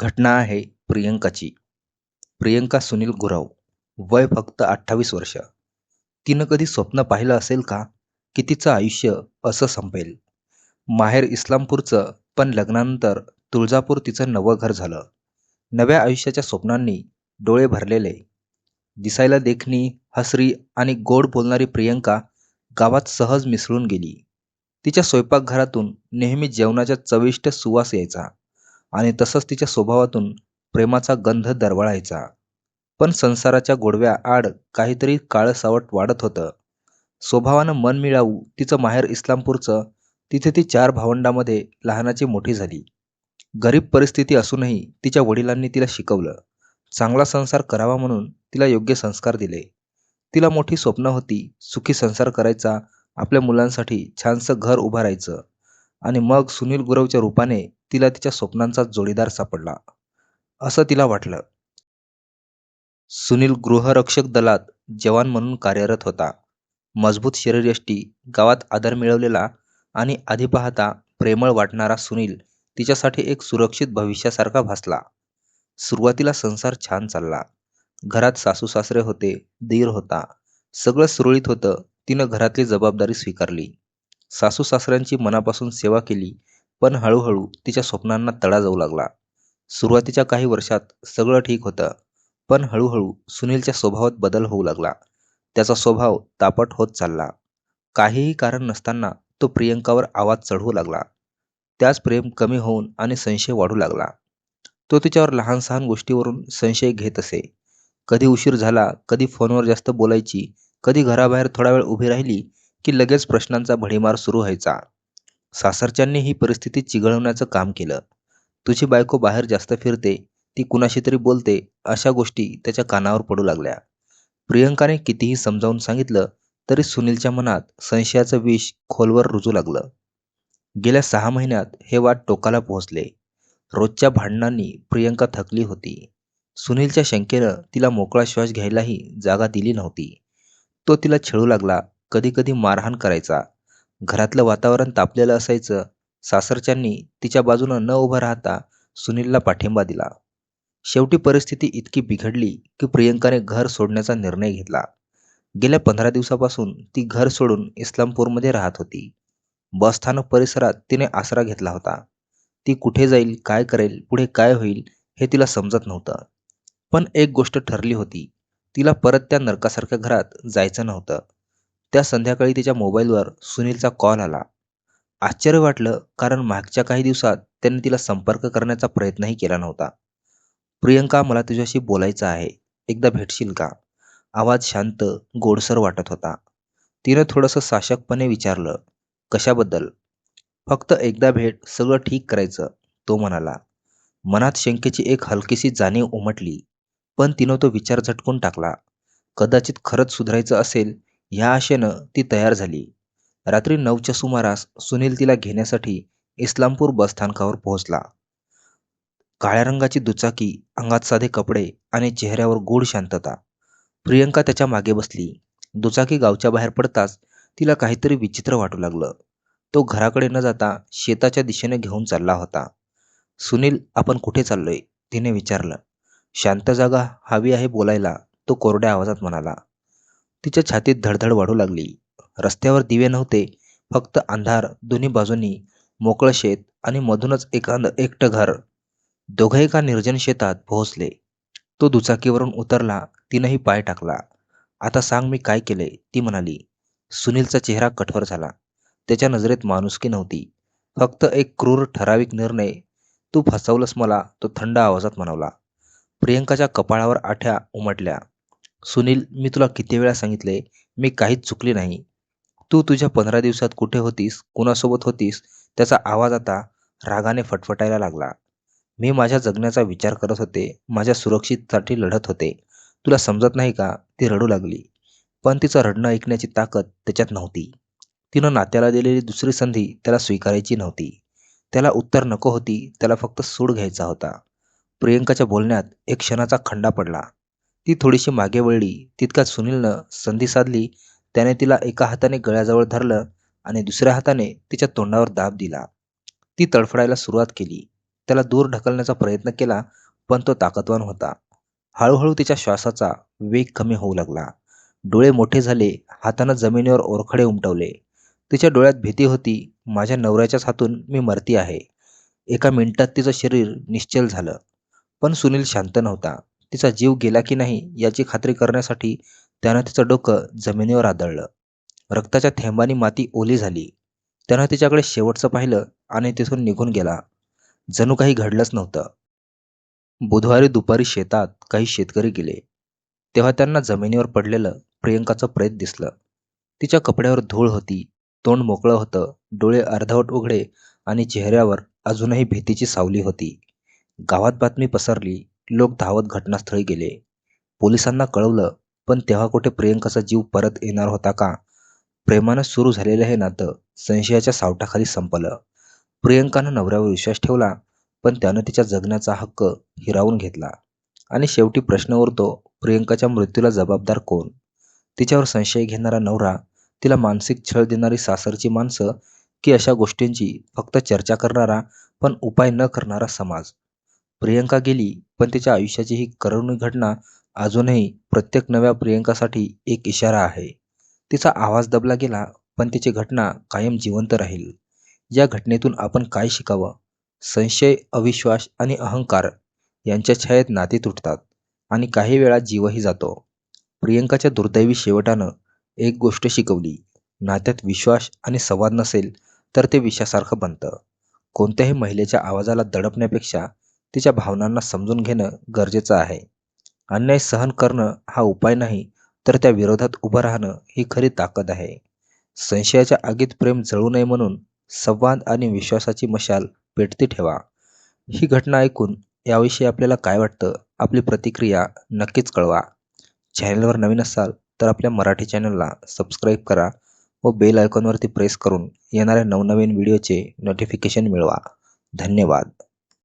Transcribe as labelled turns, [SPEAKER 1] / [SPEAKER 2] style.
[SPEAKER 1] घटना आहे प्रियंकाची. प्रियंका सुनील गुराव वय फक्त अठ्ठावीस वर्ष. तिनं कधी स्वप्न पाहिलं असेल का की तिचं आयुष्य असं संपेल? माहेर इस्लामपूरचं पण लग्नानंतर तुळजापूर तिचं नवं घर झालं. नव्या आयुष्याच्या स्वप्नांनी डोळे भरलेले. दिसायला देखणी, हसरी आणि गोड बोलणारी प्रियंका गावात सहज मिसळून गेली. तिच्या स्वयंपाकघरातून नेहमी जेवणाच्या चविष्ट सुवास यायचा आणि तसंच तिच्या स्वभावातून प्रेमाचा गंध दरवळायचा. पण संसाराच्या गोडव्या आड काहीतरी काळसावट वाढत होतं. स्वभावानं मन मिळावू तिचं माहेर इस्लामपूरचं. तिथे ती चार भावंडांमध्ये लहानाची मोठी झाली. गरीब परिस्थिती असूनही तिच्या वडिलांनी तिला शिकवलं. चांगला संसार करावा म्हणून तिला योग्य संस्कार दिले. तिला मोठी स्वप्नं होती. सुखी संसार करायचा, आपल्या मुलांसाठी छानसं घर उभारायचं आणि मग सुनील गुरवच्या रूपाने तिला तिच्या स्वप्नांचा जोडीदार सापडला, असं तिला वाटलं. सुनील गृहरक्षक दलात जवान म्हणून कार्यरत होता. मजबूत शरीरयष्टी, गावात आदर मिळवलेला आणि आधी पाहता प्रेमळ वाटणारा सुनील तिच्यासाठी एक सुरक्षित भविष्यासारखा भासला. सुरुवातीला संसार छान चालला. घरात सासू-सासरे होते, दीर होता. सगळं सुरळीत होतं. तिनं घरातली जबाबदारी स्वीकारली. सासू-सासऱ्यांची मनापासून सेवा केली. पण हळूहळू तिच्या स्वप्नांना तडा जाऊ लागला. सुरुवातीच्या काही वर्षात सगळं ठीक होतं. पण हळूहळू सुनीलच्या स्वभावात बदल होऊ लागला. त्याचा स्वभाव तापट होत चालला. काहीही कारण नसताना तो प्रियंकावर आवाज चढवू लागला. त्याच प्रेम कमी होऊन आणि संशय वाढू लागला. तो तिच्यावर लहान-सहान गोष्टीवरून संशय घेत असे. कधी उशीर झाला, कधी फोनवर जास्त बोलायची, कधी घराबाहेर थोडा वेळ उभी राहिली की लगेच प्रश्नांचा भडीमार सुरू व्हायचा. सासरच्यांनी ही परिस्थिती चिघळवण्याचं काम केलं. तुझी बायको बाहेर जास्त फिरते, ती कुणाशी तरी बोलते, अशा गोष्टी त्याच्या कानावर पडू लागल्या. प्रियंकाने कितीही समजावून सांगितलं तरी सुनीलच्या मनात संशयाचं विष खोलवर रुजू लागलं. गेल्या सहा महिन्यात हे वाट टोकाला पोहोचले. रोजच्या भांडणांनी प्रियंका थकली होती. सुनीलच्या शंकेनं तिला मोकळा श्वास घ्यायलाही जागा दिली नव्हती. तो तिला छळू लागला. कधी कधी मारहाण करायचा. घरातलं वातावरण तापलेलं असायचं. सासरच्यांनी तिच्या बाजूनं न उभं राहता सुनीलला पाठिंबा दिला. शेवटी परिस्थिती इतकी बिघडली की प्रियंकाने घर सोडण्याचा निर्णय घेतला. गेल्या पंधरा दिवसापासून ती घर सोडून इस्लामपूरमध्ये राहत होती. बसस्थानक परिसरात तिने आसरा घेतला होता. ती कुठे जाईल, काय करेल, पुढे काय होईल हे तिला समजत नव्हतं. पण एक गोष्ट ठरली होती. तिला परत त्या नरकासारख्या घरात जायचं नव्हतं. त्या संध्याकाळी तिच्या मोबाईलवर सुनीलचा कॉल आला. आश्चर्य वाटलं कारण मागच्या काही दिवसात त्याने तिला संपर्क करण्याचा प्रयत्नही केला नव्हता. प्रियंका मला तुझ्याशी बोलायचं आहे. एकदा भेटशील का? आवाज शांत, गोडसर वाटत होता. तिनं थोडंसं साशकपणे विचारलं, कशाबद्दल? फक्त एकदा भेट, सगळं ठीक करायचं, तो म्हणाला. मनात शंकेची एक हलकीशी जाणीव उमटली. पण तिनं तो विचार झटकून टाकला. कदाचित खरंच सुधारायचं असेल ह्या आशेनं ती तयार झाली. रात्री नऊच्या सुमारास सुनील तिला घेण्यासाठी इस्लामपूर बसस्थानकावर पोहोचला. काळ्या रंगाची दुचाकी, अंगात साधे कपडे आणि चेहऱ्यावर गूढ शांतता. प्रियंका त्याच्यामागे बसली. दुचाकी गावच्या बाहेर पडताच तिला काहीतरी विचित्र वाटू लागलं. तो घराकडे न जाता शेताच्या दिशेने घेऊन चालला होता. सुनील, आपण कुठे चाललोय? तिने विचारलं. शांत जागा हवी आहे बोलायला, तो कोरड्या आवाजात म्हणाला. तिच्या छातीत धडधड वाढू लागली. रस्त्यावर दिवे नव्हते. फक्त अंधार, दोन्ही बाजूंनी मोकळं शेत आणि मधूनच एखादं एकटं घर. दोघं एका निर्जन शेतात पोहोचले. तो दुचाकीवरून उतरला. तिनंही पाय टाकला. आता सांग मी काय केले ती म्हणाली. सुनीलचा चेहरा कठोर झाला. त्याच्या नजरेत माणुसकी नव्हती. फक्त एक क्रूर ठराविक निर्णय. तू फसवलंस मला, तो थंड आवाजात म्हणावला प्रियंकाच्या कपाळावर आठ्या उमटल्या. सुनील, मी तुला किती वेळा सांगितलंय, मी काहीच चुकली नाही. तू तुझ्या पंधरा दिवसात कुठे होतीस, कुणासोबत होतीस? त्याचा आवाज आता रागाने फटफटायला लागला. मी माझ्या जगण्याचा विचार करत होते. माझ्या सुरक्षितसाठी लढत होते. तुला समजत नाही का? ती रडू लागली. पण तिचं रडणं ऐकण्याची ताकद त्याच्यात नव्हती. तिनं नात्याला दिलेली दुसरी संधी त्याला स्वीकारायची नव्हती. त्याला उत्तर नको होती. त्याला फक्त सूड घ्यायचा होता. प्रियंकाच्या बोलण्यात एक क्षणाचा खंडा पडला. ती थोडीशी मागे वळली. तितक्यात सुनीलनं संधी साधली. त्याने तिला एका हाताने गळ्याजवळ धरलं आणि दुसऱ्या हाताने तिच्या तोंडावर दाब दिला. ती तडफडायला सुरुवात केली. त्याला दूर ढकलण्याचा प्रयत्न केला पण तो ताकदवान होता हळूहळू तिच्या श्वासाचा वेग कमी होऊ लागला डोळे मोठे झाले हातानं जमिनीवर ओरखडे उमटवले तिच्या डोळ्यात भीती होती माझ्या नवऱ्याच्याच हातून मी मरती आहे एका मिनिटात तिचं शरीर निश्चल झालं पण सुनील शांत नव्हता तिचा जीव गेला की नाही याची खात्री करण्यासाठी त्यानं तिचं डोकं जमिनीवर आदळलं. रक्ताच्या थेंबानी माती ओली झाली. त्यानं तिच्याकडे शेवटचं पाहिलं आणि तिथून निघून गेला. जणू काही घडलंच नव्हतं. बुधवारी दुपारी शेतात काही शेतकरी गेले. तेव्हा त्यांना जमिनीवर पडलेलं प्रियंकाचं प्रेत दिसलं. तिच्या कपड्यावर धूळ होती तोंड मोकळं होतं डोळे अर्धवट उघडे आणि चेहऱ्यावर अजूनही भीतीची सावली होती. गावात बातमी पसरली लोक धावत घटनास्थळी गेले. पोलिसांना कळवलं पण तेव्हा कुठे प्रियंकाचा जीव परत येणार होता का? प्रेमानं सुरू झालेलं हे नातं संशयाच्या सावटाखाली संपलं. प्रियंकानं नवऱ्यावर विश्वास ठेवला पण त्यानं तिच्या जगण्याचा हक्क हिरावून घेतला. आणि शेवटी प्रश्न उरतो प्रियंकाच्या मृत्यूला जबाबदार कोण? तिच्यावर संशय घेणारा नवरा तिला मानसिक छळ देणारी सासरची माणसं की अशा गोष्टींची फक्त चर्चा करणारा पण उपाय न करणारा समाज? प्रियंका गेली पण तिच्या आयुष्याची ही करुणी घटना अजूनही प्रत्येक नव्या प्रियंकासाठी एक इशारा आहे. तिचा आवाज दबला गेला पण तिची घटना कायम जिवंत राहील. या घटनेतून आपण काय शिकावं? संशय अविश्वास आणि अहंकार यांच्या छायेत नाती तुटतात आणि काही वेळा जीवही जातो. प्रियंकाच्या दुर्दैवी शेवटानं एक गोष्ट शिकवली नात्यात विश्वास आणि संवाद नसेल तर ते विषासारखं बनतं. कोणत्याही महिलेच्या आवाजाला दडपण्यापेक्षा तिच्या भावनांना समजून घेणं गरजेचं आहे. अन्याय सहन करणं हा उपाय नाही तर त्या विरोधात उभं राहणं ही खरी ताकद आहे. संशयाच्या आगीत प्रेम जळू नये म्हणून संवाद आणि विश्वासाची मशाल पेटती ठेवा. ही घटना ऐकून याविषयी आपल्याला काय वाटतं आपली प्रतिक्रिया नक्कीच कळवा. चॅनलवर नवीन असाल तर आपल्या मराठी चॅनलला सबस्क्राईब करा व बेल आयकॉनवरती प्रेस करून येणाऱ्या नवनवीन व्हिडिओचे नोटिफिकेशन मिळवा. धन्यवाद.